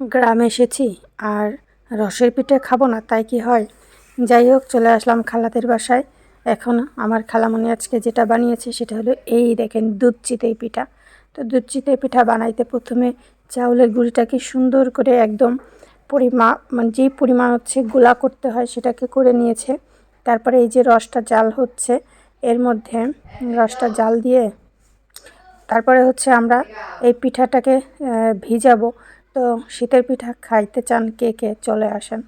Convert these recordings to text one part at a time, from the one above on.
গ্রামে এসেছি আর রসের পিঠে খাব না, তাই কি হয়? যাই হোক, চলে আসলাম খালাদের বাসায়। এখন আমার খালামণি আজকে যেটা বানিয়েছে সেটা হলো এই দেখেন দুধ চিতই পিঠা। তো দুধ চিতই পিঠা বানাইতে প্রথমে চাউলের গুঁড়িটাকে সুন্দর করে একদম পরিমা মানে যেই পরিমাণ হচ্ছে গোলা করতে হয় সেটাকে করে নিয়েছে। তারপরে এই যে রসটা জাল হচ্ছে, এর মধ্যে রসটা জাল দিয়ে তারপরে হচ্ছে আমরা এই পিঠাটাকে ভিজাবো। তো শীতের পিঠা খাইতে চান কে কে চলে আসেন।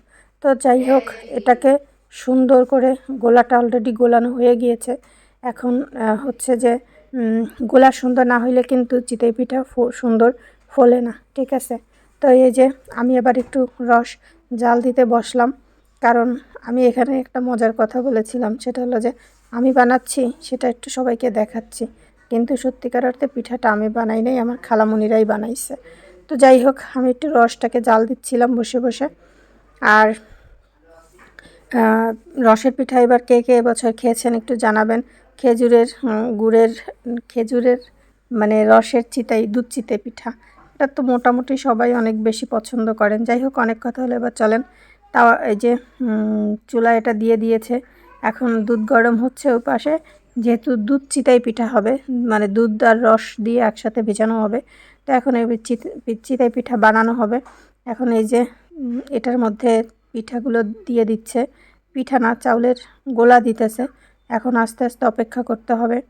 তো যাই হোক, এটাকে সুন্দর করে গোলাটা অলরেডি গোলানো হয়ে গিয়েছে। এখন হচ্ছে যে গোলা সুন্দর না হইলে কিন্তু চিতই পিঠা সুন্দর ফোলে না, ঠিক আছে? তো এই যে, আমি এবার একটু রস, জাল দিতে বসলাম। কারণ আমি এখানে একটা মজার কথা বলেছিলাম, সেটা হলো যে, আমি বানাচ্ছি, সেটা একটু সবাইকে দেখাচ্ছি। কিন্তু সত্যিকার অর্থে পিঠাটা আমি বানাই নাই, আমার খালামণিরাই বানাইছে। তো যাই হোক, আমি একটু রসটাকে জাল দিচ্ছিলাম বসে বসে। আর রসের পিঠা এবার কে কে এবছর খেয়েছেন একটু জানাবেন। খেজুরের গুড়ের, খেজুরের মানে রসের চিতাই, দুধ চিতে পিঠা। এটা তো মোটামুটি সবাই অনেক বেশি পছন্দ করেন। যাই হোক, অনেক কথা হলে এবার চলেন। তাও এই যে চুলা এটা দিয়ে দিয়েছে। এখন দুধ গরম হচ্ছে ওই পাশে। যেহেতু দুধ চিতাই পিঠা হবে মানে দুধ আর রস দিয়ে একসাথে ভেজানো হবে তো এখন এই চিত- চিতাই পিঠা বানানো হবে। এখন এই যে এটার মধ্যে পিঠাগুলো দিয়ে দিচ্ছে। পিঠা না, চাউলের গোলা দিতেছে। এখন আস্তে আস্তে অপেক্ষা করতে হবে।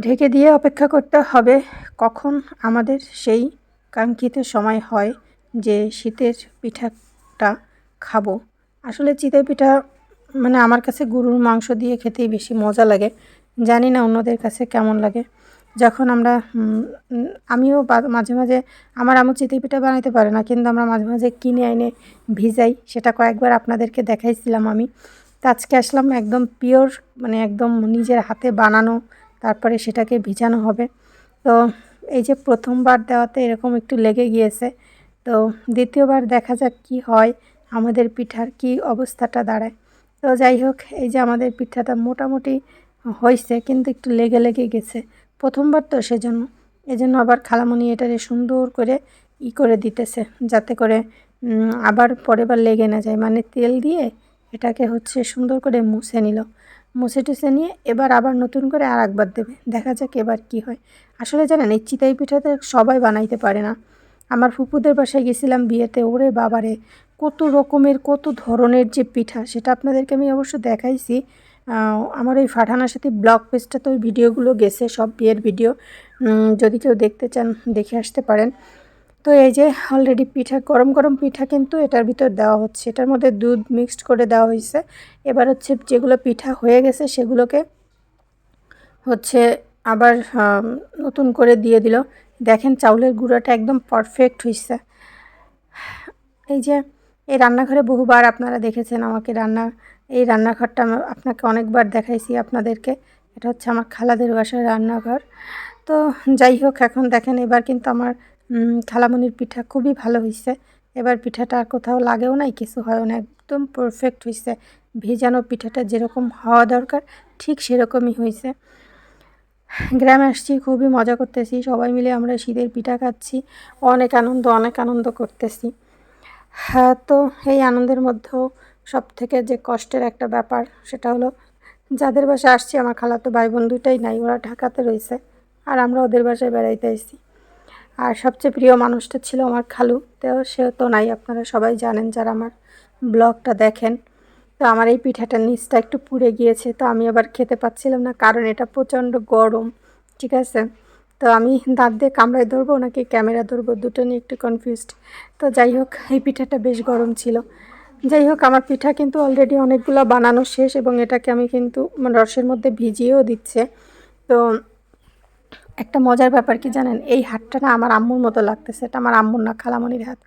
ঢেকে দিয়ে অপেক্ষা করতে হবে কখন আমাদের সেই কাঙ্ক্ষিত সময় হয় যে শীতের পিঠাটা খাব। আসলে চিতই পিঠা মানে আমার কাছে গরুর মাংস দিয়ে খেতেই বেশি মজা লাগে। জানি না অন্যদের কাছে কেমন লাগে। যখন আমরা আমিও মাঝে মাঝে আমার আম্মু চিতই পিঠা বানাইতে পারে না, কিন্তু আমরা মাঝে মাঝে কিনে এনে ভিজাই, সেটা কয়েকবার আপনাদেরকে দেখাইছিলাম আমি। তো আজকে আসলাম একদম পিওর মানে একদম নিজের হাতে বানানো, তারপরে সেটাকে ভিজানো হবে। তো এই যে প্রথমবার দেওয়াতে এরকম একটু লেগে গিয়েছে, তো দ্বিতীয়বার দেখা যাক কি হয়, আমাদের পিঠার কি অবস্থাটা দাঁড়ায়। তো যাই হোক, এই যে আমাদের পিঠাটা মোটামুটি হয়েছে কিন্তু একটু লেগে লেগে গেছে। প্রথমবার তো সেজন্য। এজন্য আবার খালামণি এটারে সুন্দর করে ই করে দিতেছে, যাতে করে আবার পরের বার লেগে না যায়। মানে তেল দিয়ে এটাকে হচ্ছে সুন্দর করে মুছে নিল। মুছে টুছে নিয়ে এবার আবার নতুন করে আর একবার দেবে। দেখা যাক এবার কি হয়। আসলে জানেন, এই চিতাই পিঠাতে সবাই বানাইতে পারে না। আমার ফুপুদের বাসায় গেছিলাম বিয়েতে, ওরে বাবারে! কত রকমের, কত ধরনের যে পিঠা, সেটা আপনাদেরকে আমি অবশ্য দেখাইছি। আমার ওই ফাঠানার সাথে ব্লগ পেজটা তো ওই ভিডিওগুলো গেছে, সব বিয়ের ভিডিও। যদি কেউ দেখতে চান, দেখে আসতে পারেন। তো এই যে অলরেডি পিঠা, গরম গরম পিঠা কিন্তু এটার ভিতর দেওয়া হচ্ছে। এটার মধ্যে দুধ মিক্সড করে দেওয়া হয়েছে। এবার হচ্ছে যেগুলো পিঠা হয়ে গেছে, সেগুলোকে হচ্ছে আবার নতুন করে দিয়ে দিল। দেখেন চাউলের গুঁড়োটা একদম পারফেক্ট হয়েছে এই যে এই রান্নাঘরে বহুবার আপনারা দেখেছেন আমাকে রান্না এই রান্নাঘরটা আমি আপনাকে অনেকবার দেখাইছি আপনাদেরকে। এটা হচ্ছে আমার খালাদের বাসার রান্নাঘর। তো যাই হোক এখন দেখেন এবার কিন্তু আমার উম, খালামণির পিঠা খুবই ভালো হয়েছে এবার পিঠাটা আর কোথাও লাগেও নাই কিছু হয়ও না একদম পারফেক্ট হয়েছে ভেজানো পিঠাটা যেরকম হওয়া দরকার ঠিক সেরকমই হয়েছে গ্রামে আসছি খুবই মজা করতেছি সবাই মিলে আমরা শীতের পিঠা খাচ্ছি। অনেক আনন্দ অনেক আনন্দ করতেছি। হ্যাঁ তো এই আনন্দের মধ্যেও সব থেকে যে কষ্টের একটা ব্যাপার সেটা হলো, যাদের বাসায় আসছি, আমার খালাতো ভাই বোন দুটাই নাই, ওরা ঢাকাতে রয়েছে, আর আমরা ওদের বাসায় বেড়াইতে এসেছি আর সবচেয়ে প্রিয় মানুষটা ছিল আমার খালু, তো সেও তো নাই, আপনারা সবাই জানেন যারা আমার ব্লগটা দেখেন। তো আমার এই পিঠাটার নিচটা একটু পুড়ে গিয়েছে, তো আমি আবার খেতে পাচ্ছিলাম না, কারণ এটা প্রচণ্ড গরম, ঠিক আছে? তো আমি দাঁত দিয়ে কামড়ায় ধরবো নাকি ক্যামেরা ধরবো, দুটো নিয়ে একটু কনফিউজড তো যাই হোক, এই পিঠাটা বেশ গরম ছিল। যাই হোক, আমার পিঠা কিন্তু অলরেডি অনেকগুলো বানানো শেষ এবং এটাকে আমি কিন্তু মানে রসের মধ্যে ভিজিয়েও দিচ্ছে। তো একটা মজার ব্যাপার কি জানেন? এই হাতটা না আমার আম্মুর মতো লাগতেছে। এটা আমার আম্মুর না, খালামণির হাত।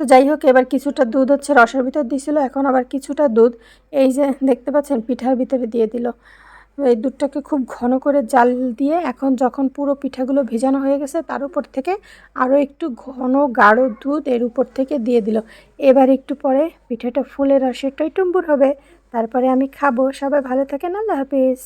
তো যাই হোক, এবার কিছুটা দুধ হচ্ছে, রসের ভিতর দিছিল, এখন আবার কিছুটা দুধ। এই যে দেখতে পাচ্ছেন, পিঠার ভিতরে দিয়ে দিল। এই দুধটাকে খুব ঘন করে জাল দিয়ে এখন যখন পুরো পিঠাগুলো ভেজানো হয়ে গেছে, তার উপর থেকে আরও একটু ঘন গাঢ় দুধ এর উপর থেকে দিয়ে দিল। এবার একটু পরে পিঠাটা ফুলের রসে টইটুম্বুর হবে। তারপরে আমি খাব। সবাই ভালো থাকেন। আল্লাহ হাফিজ।